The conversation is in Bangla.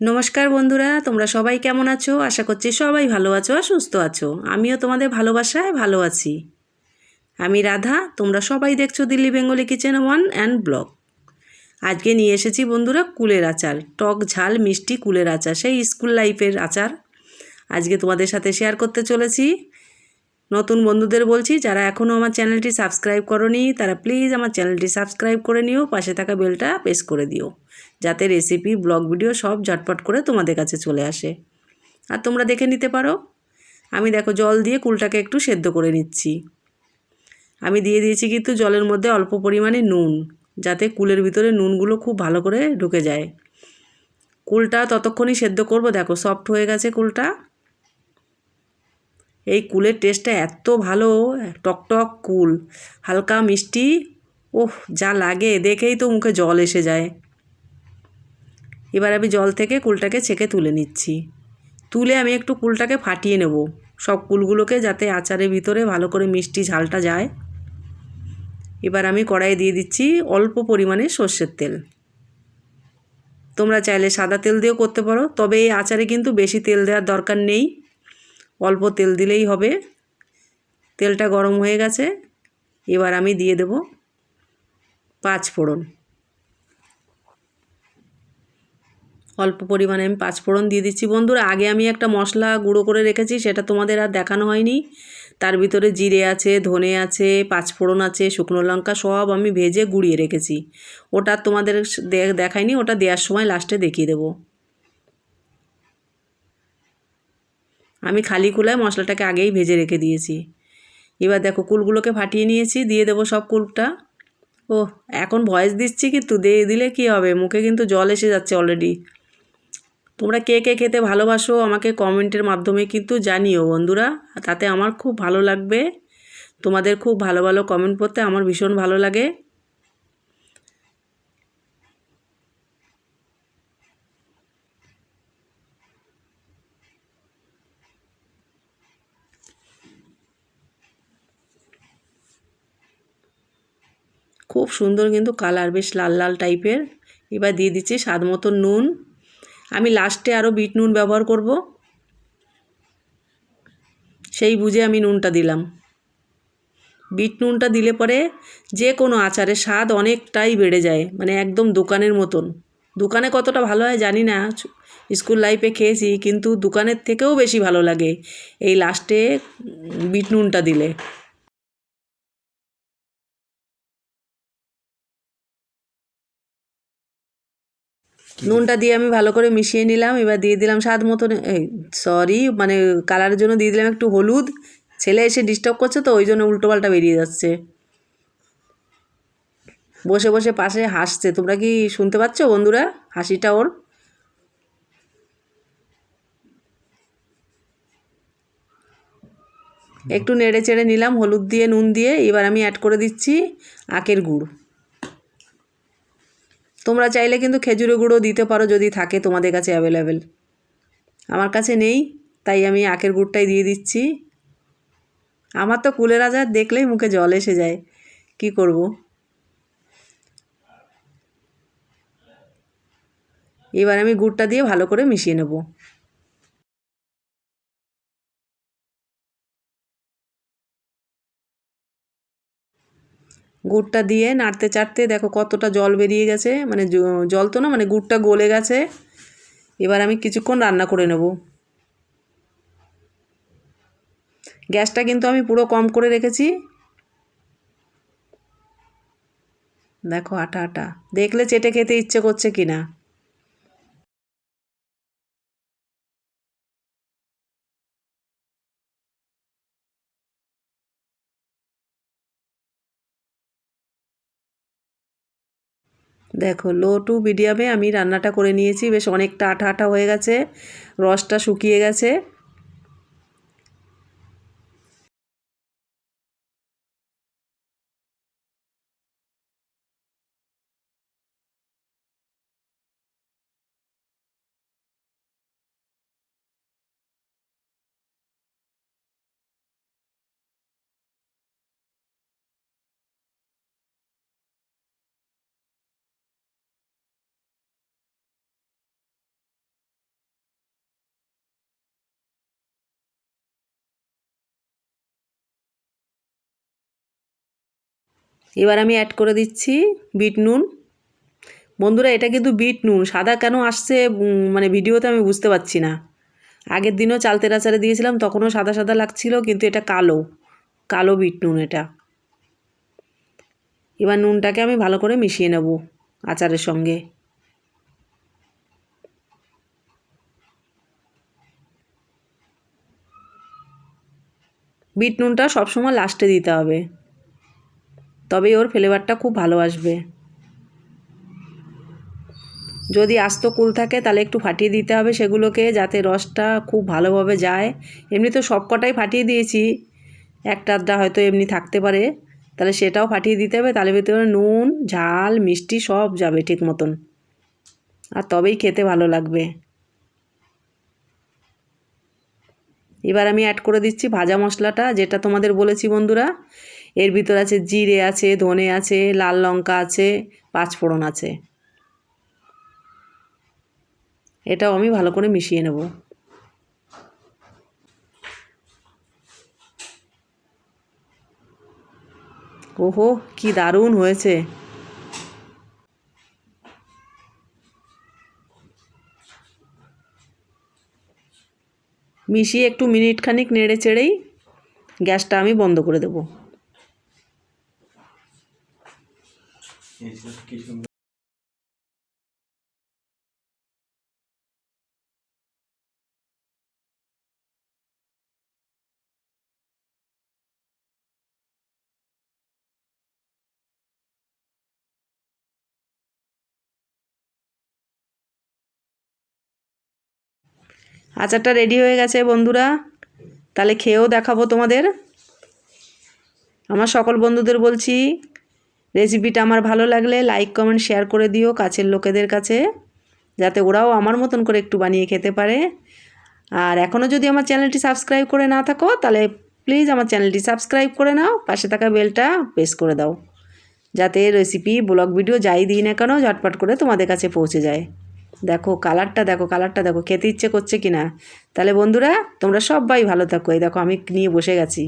নমস্কার বন্ধুরা, তোমরা সবাই কেমন আছো? আশা করছি সবাই ভালো আছো আর সুস্থ আছো। আমিও তোমাদের ভালোবাসায় ভালো আছি। আমি রাধা, তোমরা সবাই দেখছ Delhi Bengali kitchen one and vlog. আজকে নিয়ে এসেছি বন্ধুরা কুলের আচার, টক ঝাল মিষ্টি কুলের আচার, সেই স্কুল লাইফের আচার। আজকে তোমাদের সাথে শেয়ার করতে চলেছি। নতুন বন্ধুদের বলছি, যারা এখনও আমার চ্যানেলটি সাবস্ক্রাইব করনি, তারা প্লিজ আমার চ্যানেলটি সাবস্ক্রাইব করে নিও, পাশে থাকা বেলটা প্রেস করে দিও, যাতে রেসিপি ব্লগ ভিডিও সব ঝটপট করে তোমাদের কাছে চলে আসে। আর তোমরা দেখে নিতে পারো, আমি দেখো জল দিয়ে কুলটাকে একটু সেদ্ধ করে নিচ্ছি। আমি দিয়ে দিয়েছি কিন্তু জলের মধ্যে অল্প পরিমাণে নুন, যাতে কুলের ভিতরে নুনগুলো খুব ভালো করে ঢুকে যায়। কুলটা ততক্ষণই সেদ্ধ করব, দেখো সফট হয়ে গেছে কুলটা। এই কুলের টেস্টটা এত ভালো টকটক কুল, হালকা মিষ্টি, ওহ, যা লাগে, দেখেই তো মুখে জল এসে যায়। এবার আমি জল থেকে কুলটাকে ছেঁকে তুলে নিচ্ছি। তুলে আমি একটু কুলটাকে ফাটিয়ে নেব। সব কুলগুলোকে যাতে আচারের ভিতরে ভালো করে মিষ্টি ঝালটা যায়। এবার আমি কড়াইয়ে দিয়ে দিচ্ছি অল্প পরিমাণে সর্ষের তেল। তোমরা চাইলে সাদা তেল দিয়েও করতে পারো, তবে এই আচারে কিন্তু বেশি তেল দেওয়ার দরকার নেই। অল্প তেল দিলেই হবে। তেলটা গরম হয়ে গেছে। এবার আমি দিয়ে দেব পাঁচ ফোড়ন। অল্প পরিমাণে আমি পাঁচ ফোড়ন দিয়ে দিচ্ছি। বন্ধুরা, আগে আমি একটা মশলা গুঁড়ো করে রেখেছি, সেটা তোমাদের আর দেখানো হয়নি। তার ভিতরে জিরে আছে, ধনে আছে, পাঁচ ফোড়ন আছে, শুকনো লঙ্কা সব আমি ভেজে গুঁড়িয়ে রেখেছি। ওটা তোমাদের দেখাইনি, ওটা দেওয়ার সময় লাস্টে দেখিয়ে দেবো। আমি খালি কুলায় মশলাটাকে আগেই ভেজে রেখে দিয়েছি। এবার দেখো কুলগুলোকে ফাটিয়ে নিয়েছি, দিয়ে দেবো সব কুলটা। ও এখন ভয়েস দিচ্ছি কিন্তু দিয়ে দিলে কি হবে? মুখে কিন্তু জল এসে যাচ্ছে অলরেডি তোমরা কে কে খেতে ভালোবাসো আমাকে কমেন্টের মাধ্যমে কিন্তু জানিও বন্ধুরা, তাতে আমার খুব ভালো লাগবে। তোমাদের খুব ভালো ভালো কমেন্ট পড়তে আমার ভীষণ ভালো লাগে। খুব সুন্দর কিন্তু কালার, বেশ লাল লাল টাইপের। এবার দিয়ে দিচ্ছি স্বাদ মতো নুন। আমি লাস্টে আরও বিট নুন ব্যবহার করব। সেই বুঝে আমি নুনটা দিলাম। বিট নুনটা দিলে পরে যে কোনো আচারের স্বাদ অনেকটাই বেড়ে যায় মানে একদম দোকানের মতন। দোকানে কতটা ভালো হয় জানি না স্কুল লাইফে খেয়েছি, কিন্তু দোকানের থেকেও বেশি ভালো লাগে এই লাস্টে বিট নুনটা দিলে। নুনটা দিয়ে আমি ভালো করে মিশিয়ে নিলাম, এবার দিয়ে দিলাম স্বাদ মতন সরি মানে কালারের জন্য দিয়ে দিলাম একটু হলুদ। ছেলে এসে ডিস্টার্ব করছে তো, ওই জন্য উল্টোপাল্টা বেরিয়ে যাচ্ছে। বসে বসে পাশে হাসছে। তোমরা কি শুনতে পাচ্ছ বন্ধুরা? হাসিটা ওর। একটু নেড়ে চেড়ে নিলাম, হলুদ দিয়ে, নুন দিয়ে, এবার আমি অ্যাড করে দিচ্ছি আখের গুড়। তোমরা চাইলে কিন্তু খেজুরে গুঁড়ো দিতে পারো যদি থাকে তোমাদের কাছে অ্যাভেলেবেল আমার কাছে নেই, তাই আমি আখের গুড়টাই দিয়ে দিচ্ছি। আমার তো কুলের রাজার দেখলেই মুখে জল এসে যায়। কি করব? এবার আমি গুড়টা দিয়ে ভালো করে মিশিয়ে নেব। গুড়টা দিয়ে নাড়তে চাড়তে দেখো কতটা জল বেরিয়ে গেছে। মানে জল তো না মানে গুড়টা গলে গেছে। এবার আমি কিছুক্ষণ রান্না করে নেব। গ্যাসটা কিন্তু আমি পুরো কম করে রেখেছি। দেখো আটা আটা। দেখলে চেটে খেতে ইচ্ছে করছে কিনা। দেখো লো টু মিডিয়ামে আমি রান্নাটা করে নিয়েছি। বেশ অনেকটা আঠা আঠা হয়ে গেছে। রসটা শুকিয়ে গেছে। এবার আমি অ্যাড করে দিচ্ছি বিট নুন। বন্ধুরা, এটা কিন্তু বিট নুন। সাদা কেন আসছে মানে ভিডিওতে আমি বুঝতে পারছি না। আগের দিনও চালতের আচারে দিয়েছিলাম, তখনও সাদা সাদা লাগছিল, কিন্তু এটা কালো। কালো বিট নুন এটা। এবার নুনটাকে আমি ভালো করে মিশিয়ে নেব আচারের সঙ্গে। বিট নুনটা সবসময় লাস্টে দিতে হবে। তবেই ওর ফ্লেভারটা খুব ভালো আসবে। যদি আস্ত কুল থাকে, তাহলে একটু ফাটিয়ে দিতে হবে সেগুলোকে যাতে রসটা খুব ভালোভাবে যায়। এমনি তো সব কটাই ফাটিয়ে দিয়েছি। একটা আধটা হয়তো এমনি থাকতে পারে। তাহলে সেটাও ফাটিয়ে দিতে হবে। তাহলে ভিতরে নুন, ঝাল, মিষ্টি সব যাবে ঠিক মতন। আর তবেই খেতে ভালো লাগবে। এবার আমি অ্যাড করে দিচ্ছি ভাজা মশলাটা, যেটা তোমাদের বলেছি বন্ধুরা। এর ভিতর আছে জিরে আছে, ধনে আছে, লাল লঙ্কা আছে পাঁচফোড়ন আছে। এটাও আমি ভালো করে মিশিয়ে নেব। ওহো, কি দারুণ হয়েছে। মিশিয়ে একটু মিনিট খানিক নেড়ে চেড়েই গ্যাসটা আমি বন্ধ করে দেবো। আচারটা রেডি হয়ে গেছে বন্ধুরা। তাহলে খেয়েও দেখাবো তোমাদের। আমার সকল বন্ধুদের বলছি রেসিপিটা আমার ভালো লাগলে লাইক, কমেন্ট, শেয়ার করে দিও কাছের লোকেদের কাছে, যাতে ওরাও আমার মতন করে একটু বানিয়ে খেতে পারে। আর এখনও যদি আমার চ্যানেলটি সাবস্ক্রাইব করে না থাকো, তাহলে প্লিজ আমার চ্যানেলটি সাবস্ক্রাইব করে নাও, পাশে থাকা বেলটা প্রেস করে দাও, যাতে রেসিপি, ব্লগ, ভিডিও যাই দিই না কেন, ঝটপট করে তোমাদের কাছে পৌঁছে যায়। দেখো, কালারটা দেখো কালারটা দেখো, খেতে ইচ্ছে করছে কি না তাহলে বন্ধুরা, তোমরা সবাই ভালো থাকো। এই দেখো, আমি নিয়ে বসে গেছি।